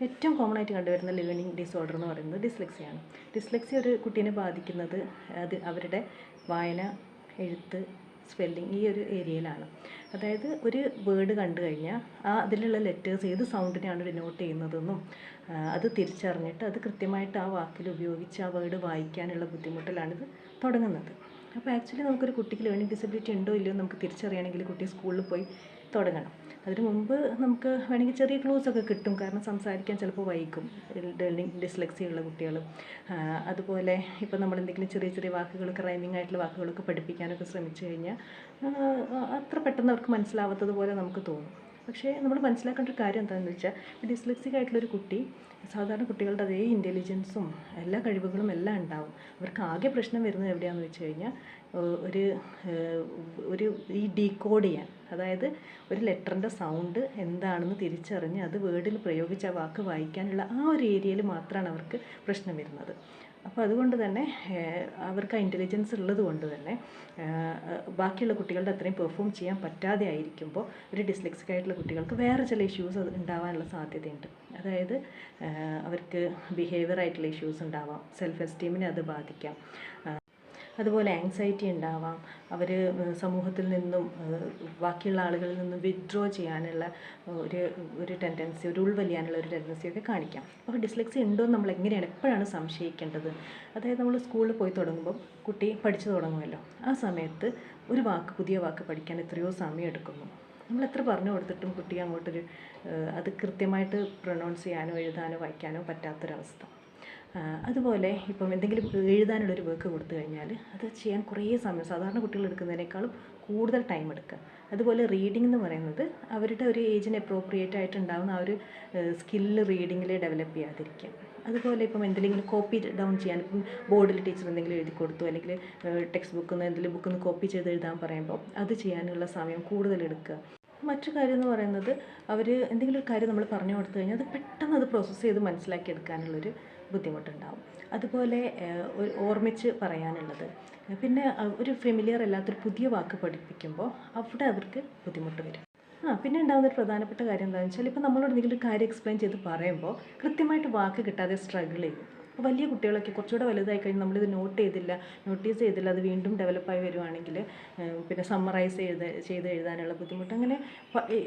ഏറ്റവും കോമൺ ആയിട്ട് കണ്ടുവരുന്ന ലേണിംഗ് ഡിസോർഡർ എന്ന് പറയുന്നത് ഡിസ്ലെക്സിയാണ് ഡിസ്ലെക്സി ഒരു കുട്ടീനെ ബാധിക്കുന്നത് അത് അവരുടെ വായന എഴുത്ത് സ്പെല്ലിംഗ് ഈ ഒരു ഏരിയയിലാണ് അതായത് ഒരു വേർഡ് കണ്ടു കഴിഞ്ഞാൽ ആ അതിലുള്ള ലെറ്റേഴ്സ് ഏത് സൗണ്ടിനെയാണ് ഡിനോട്ട് ചെയ്യുന്നതെന്നും അത് തിരിച്ചറിഞ്ഞിട്ട് അത് കൃത്യമായിട്ട് ആ വാക്കിൽ ഉപയോഗിച്ച് ആ വേർഡ് വായിക്കാനുള്ള ബുദ്ധിമുട്ടിലാണിത് തുടങ്ങുന്നത്. അപ്പോൾ ആക്ച്വലി നമുക്കൊരു കുട്ടിക്ക് ലേണിംഗ് ഡിസബിലിറ്റി ഉണ്ടോ ഇല്ലയോ നമുക്ക് തിരിച്ചറിയണമെങ്കിൽ കുട്ടി സ്കൂളിൽ പോയി തുടങ്ങണം. അതിനു മുമ്പ് നമുക്ക് വേണമെങ്കിൽ ചെറിയ ക്ലൂസ് ഒക്കെ കിട്ടും. കാരണം സംസാരിക്കാൻ ചിലപ്പോൾ വൈകും. ഡിസ്ലെക്സി ഉള്ള കുട്ടികൾ. അതുപോലെ ഇപ്പം നമ്മൾ എന്തെങ്കിലും ചെറിയ ചെറിയ വാക്കുകളൊക്കെ റൈമിംഗ് ആയിട്ടുള്ള വാക്കുകളൊക്കെ പഠിപ്പിക്കാനൊക്കെ ശ്രമിച്ചു കഴിഞ്ഞാൽ അത്ര പെട്ടെന്ന് അവർക്ക് മനസ്സിലാവാത്തത് പോലെ നമുക്ക് തോന്നും. പക്ഷേ നമ്മൾ മനസ്സിലാക്കേണ്ട ഒരു കാര്യം എന്താണെന്ന് വെച്ചാൽ ഡിസ്ലെക്സിക് ആയിട്ടുള്ളൊരു കുട്ടി സാധാരണ കുട്ടികളുടെ അതേ ഇന്റലിജൻസും എല്ലാ കഴിവുകളും എല്ലാം ഉണ്ടാവും. അവർക്ക് ആകെ പ്രശ്നം വരുന്നത് എവിടെയാണെന്ന് വെച്ച് കഴിഞ്ഞാൽ ഒരു ഒരു ഈ ഡീകോഡ് ചെയ്യാൻ. അതായത് ഒരു ലെറ്ററിന്റെ സൗണ്ട് എന്താണെന്ന് തിരിച്ചറിഞ്ഞ് അത് വേർഡിൽ പ്രയോഗിച്ച് ആ വാക്ക് വായിക്കാനുള്ള ആ ഒരു ഏരിയയിൽ മാത്രമാണ് അവർക്ക് പ്രശ്നം വരുന്നത്. അപ്പോൾ അതുകൊണ്ട് തന്നെ അവർക്ക് ആ ഇന്റലിജൻസ് ഉള്ളത് കൊണ്ട് തന്നെ ബാക്കിയുള്ള കുട്ടികളുടെ അത്രയും പെർഫോം ചെയ്യാൻ പറ്റാതെ ആയിരിക്കുമ്പോൾ ഒരു ഡിസ്ലെക്സിക് ആയിട്ടുള്ള കുട്ടികൾക്ക് വേറെ ചില ഇഷ്യൂസ് ഉണ്ടാവാനുള്ള സാധ്യതയുണ്ട്. അതായത് അവർക്ക് ബിഹേവിയർ ആയിട്ടുള്ള ഇഷ്യൂസ് ഉണ്ടാവാം സെൽഫ് എസ്റ്റീമിനെ അത് ബാധിക്കാം അതുപോലെ ആങ്സൈറ്റി ഉണ്ടാവാം. അവർ സമൂഹത്തിൽ നിന്നും ബാക്കിയുള്ള ആളുകളിൽ നിന്നും വിഡ്രോ ചെയ്യാനുള്ള ഒരു ഒരു ടെൻഡൻസി ഒരു ഉൾവലിയാനുള്ള ഒരു ടെൻഡൻസി ഒക്കെ കാണിക്കാം. അപ്പോൾ ഡിസ്ലെക്സി ഉണ്ടോ എന്ന് നമ്മൾ എങ്ങനെയാണ് എപ്പോഴാണ് സംശയിക്കേണ്ടത്? അതായത് നമ്മൾ സ്കൂളിൽ പോയി തുടങ്ങുമ്പോൾ കുട്ടി പഠിച്ചു തുടങ്ങുമല്ലോ. ആ സമയത്ത് ഒരു വാക്ക് പുതിയ വാക്ക് പഠിക്കാൻ എത്രയോ സമയം എടുക്കുന്നു നമ്മൾ എത്ര പറഞ്ഞു കൊടുത്തിട്ടും കുട്ടി അങ്ങോട്ടൊരു അത് കൃത്യമായിട്ട് പ്രൊനൗൺസ് ചെയ്യാനോ എഴുതാനോ വായിക്കാനോ പറ്റാത്തൊരവസ്ഥ. അതുപോലെ ഇപ്പം എന്തെങ്കിലും എഴുതാനുള്ളൊരു വർക്ക് കൊടുത്തു കഴിഞ്ഞാൽ അത് ചെയ്യാൻ കുറേ സമയം സാധാരണ കുട്ടികൾ എടുക്കുന്നതിനേക്കാളും കൂടുതൽ ടൈം എടുക്കുക. അതുപോലെ റീഡിംഗ് എന്ന് പറയുന്നത് അവരുടെ ഒരു ഏജിന് അപ്രോപ്രിയേറ്റ് ആയിട്ട് ആയിട്ടുണ്ടാകുന്ന ആ ഒരു സ്കില്ല് റീഡിങ്ങിൽ ഡെവലപ്പ് ചെയ്യാതിരിക്കുക. അതുപോലെ ഇപ്പം എന്തെങ്കിലും കോപ്പി ഡൗൺ ചെയ്യാൻ ഇപ്പം ബോർഡിൽ ടീച്ചർ എന്തെങ്കിലും എഴുതി കൊടുത്തു അല്ലെങ്കിൽ ടെക്സ്റ്റ് ബുക്കിൽ നിന്ന് എന്തെങ്കിലും ബുക്കിൽ നിന്ന് കോപ്പി ചെയ്ത് എഴുതാൻ പറയുമ്പോൾ അത് ചെയ്യാനുള്ള സമയം കൂടുതൽ എടുക്കുക. മറ്റു കാര്യം എന്ന് പറയുന്നത് അവർ എന്തെങ്കിലും ഒരു കാര്യം നമ്മൾ പറഞ്ഞു കൊടുത്തു കഴിഞ്ഞാൽ അത് പെട്ടെന്ന് അത് പ്രോസസ്സ് ചെയ്ത് മനസ്സിലാക്കി എടുക്കാനുള്ളൊരു ബുദ്ധിമുട്ടുണ്ടാവും. അതുപോലെ ഒരു ഓർമ്മിച്ച് പറയാനുള്ളത്. പിന്നെ ഒരു ഫെമിലിയർ അല്ലാത്തൊരു പുതിയ വാക്ക് പഠിപ്പിക്കുമ്പോൾ അവിടെ അവർക്ക് ബുദ്ധിമുട്ട് വരും. ആ പിന്നെ ഉണ്ടാകുന്ന ഒരു പ്രധാനപ്പെട്ട കാര്യം എന്താണെന്ന് വെച്ചാൽ ഇപ്പോൾ നമ്മളോട് എന്തെങ്കിലും ഒരു കാര്യം എക്സ്പ്ലെയിൻ ചെയ്ത് പറയുമ്പോൾ കൃത്യമായിട്ട് വാക്ക് കിട്ടാതെ സ്ട്രഗിൾ ചെയ്യും. വലിയ കുട്ടികളൊക്കെ കുറച്ചുകൂടെ വലുതായി കഴിഞ്ഞ് നമ്മളിത് നോട്ട് ചെയ്തില്ല നോട്ടീസ് ചെയ്തില്ല അത് വീണ്ടും ഡെവലപ്പായി വരുവാണെങ്കിൽ പിന്നെ സമ്മറൈസ് ചെയ്ത് ചെയ്ത് എഴുതാനുള്ള ബുദ്ധിമുട്ട്. അങ്ങനെ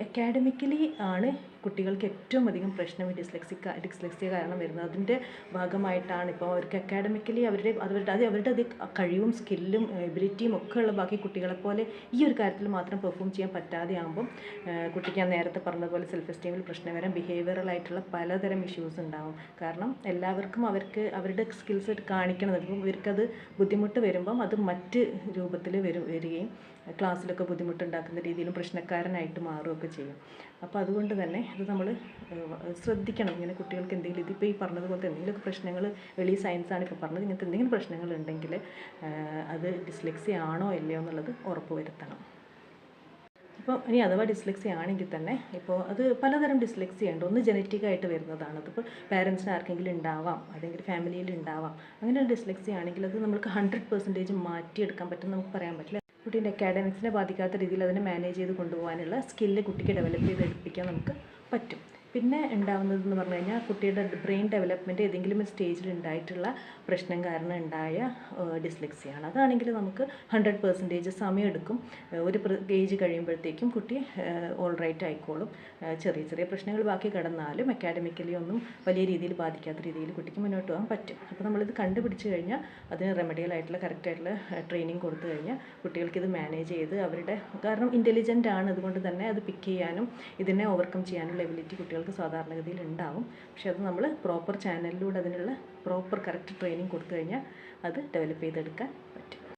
അക്കാഡമിക്കലി ആണ് കുട്ടികൾക്ക് ഏറ്റവും അധികം പ്രശ്നം ഈ ഡിസ്ലെക്സിക് ഡിസ്ലെക്സിയ കാരണം വരുന്നത്. അതിന്റെ ഭാഗമായിട്ടാണ് ഇപ്പോൾ അവർക്ക് അക്കാഡമിക്കലി അവരുടെ അവരുടെ അത് അവരുടെ അത് കഴിവും സ്കില്ലും എബിലിറ്റിയും ഒക്കെ ഉള്ള ബാക്കി കുട്ടികളെ പോലെ ഈ ഒരു കാര്യത്തിൽ മാത്രം പെർഫോം ചെയ്യാൻ പറ്റാതെ ആകുമ്പം ഏഹ് കുട്ടിക്ക് ഞാൻ നേരത്തെ പറഞ്ഞതുപോലെ സെൽഫ് എസ്റ്റീമിൽ പ്രശ്നം വരാം. ബിഹേവിയറൽ ആയിട്ടുള്ള പലതരം ഇഷ്യൂസ് ഉണ്ടാവും. കാരണം എല്ലാവർക്കും അവർക്ക് അവരുടെ സ്കിൽസ് കാണിക്കണം ഇപ്പം ഇവർക്കത് ബുദ്ധിമുട്ട് വരുമ്പം അത് മറ്റ് രൂപത്തിൽ വരും വരികയും ക്ലാസ്സിലൊക്കെ ബുദ്ധിമുട്ടുണ്ടാക്കുന്ന രീതിയിലും പ്രശ്നക്കാരനായിട്ട് മാറുകയൊക്കെ ചെയ്യും. അപ്പോൾ അതുകൊണ്ട് തന്നെ ഇത് നമ്മൾ ശ്രദ്ധിക്കണം. ഇങ്ങനെ കുട്ടികൾക്ക് എന്തെങ്കിലും ഇതിപ്പോൾ ഈ പറഞ്ഞതുപോലത്തെ എന്തെങ്കിലുമൊക്കെ പ്രശ്നങ്ങൾ വെളി സയൻസാണ് ഇപ്പോൾ പറഞ്ഞത്. ഇങ്ങനത്തെ എന്തെങ്കിലും പ്രശ്നങ്ങൾ ഉണ്ടെങ്കിൽ അത് ഡിസ്ലെക്സി ആണോ ഇല്ലയോ എന്നുള്ളത് ഉറപ്പ് വരുത്തണം. ഇപ്പോൾ ഇനി അഥവാ ഡിസ്ലെക്സി ആണെങ്കിൽ തന്നെ ഇപ്പോൾ അത് പലതരം ഡിസ്ലെക്സി ഉണ്ട്. ഒന്ന് ജനറ്റിക്കായിട്ട് വരുന്നതാണ്. അതിപ്പോൾ പാരൻസിന് ആർക്കെങ്കിലും ഉണ്ടാവാം. അല്ലെങ്കിൽ ഫാമിലിയിൽ ഉണ്ടാവാം. അങ്ങനെ ഡിസ്ലെക്സി ആണെങ്കിൽ അത് നമുക്ക് ഹൺഡ്രഡ് പെർസെന്റേജ് മാറ്റിയെടുക്കാൻ പറ്റും നമുക്ക് പറയാൻ പറ്റില്ല. കുട്ടീന്റെ അക്കാഡമിക്സിനെ ബാധിക്കാത്ത രീതിയിൽ അതിനെ മാനേജ് ചെയ്ത് കൊണ്ടുപോകാനുള്ള സ്കില്ല് കുട്ടിക്ക് ഡെവലപ്പ് ചെയ്ത് എടുപ്പിക്കാൻ നമുക്ക് പറ്റും. പിന്നെ ഉണ്ടാവുന്നതെന്ന് പറഞ്ഞു കഴിഞ്ഞാൽ കുട്ടിയുടെ ബ്രെയിൻ ഡെവലപ്മെന്റ് ഏതെങ്കിലും സ്റ്റേജിൽ ഉണ്ടായിട്ടുള്ള പ്രശ്നം കാരണം ഉണ്ടായ ഡിസ്ലെക്സിയാണ് അതാണെങ്കിൽ നമുക്ക് ഹൺഡ്രഡ് പെർസെന്റേജ് സമയം എടുക്കും. ഒരു ഏജ് കഴിയുമ്പോഴത്തേക്കും കുട്ടി ഓൾ റൈറ്റ് ആയിക്കോളും. ചെറിയ ചെറിയ പ്രശ്നങ്ങൾ ബാക്കി കിടന്നാലും അക്കാഡമിക്കലി ഒന്നും വലിയ രീതിയിൽ ബാധിക്കാത്ത രീതിയിൽ കുട്ടിക്ക് മുന്നോട്ട് പോകാൻ പറ്റും. അപ്പോൾ നമ്മളിത് കണ്ടുപിടിച്ച് കഴിഞ്ഞാൽ അതിന് റെമഡിയൽ ആയിട്ടുള്ള കറക്റ്റ് ആയിട്ടുള്ള ട്രെയിനിങ് കൊടുത്തു കഴിഞ്ഞാൽ കുട്ടികൾക്ക് ഇത് മാനേജ് ചെയ്ത് അവരുടെ കാരണം ഇന്റലിജന്റ് ആണ്. അതുകൊണ്ട് തന്നെ അത് പിക്ക് ചെയ്യാനും ഇതിനെ ഓവർകം ചെയ്യാനുള്ള എബിലിറ്റി കുട്ടികൾക്ക് സാധാരണഗതിയിൽ ഉണ്ടാവും. പക്ഷെ അത് നമ്മൾ പ്രോപ്പർ ചാനലിലൂടെ അതിനുള്ള പ്രോപ്പർ കറക്റ്റ് ട്രെയിനിങ് കൊടുത്തു കഴിഞ്ഞാൽ അത് ഡെവലപ്പ് ചെയ്തെടുക്കാൻ പറ്റും.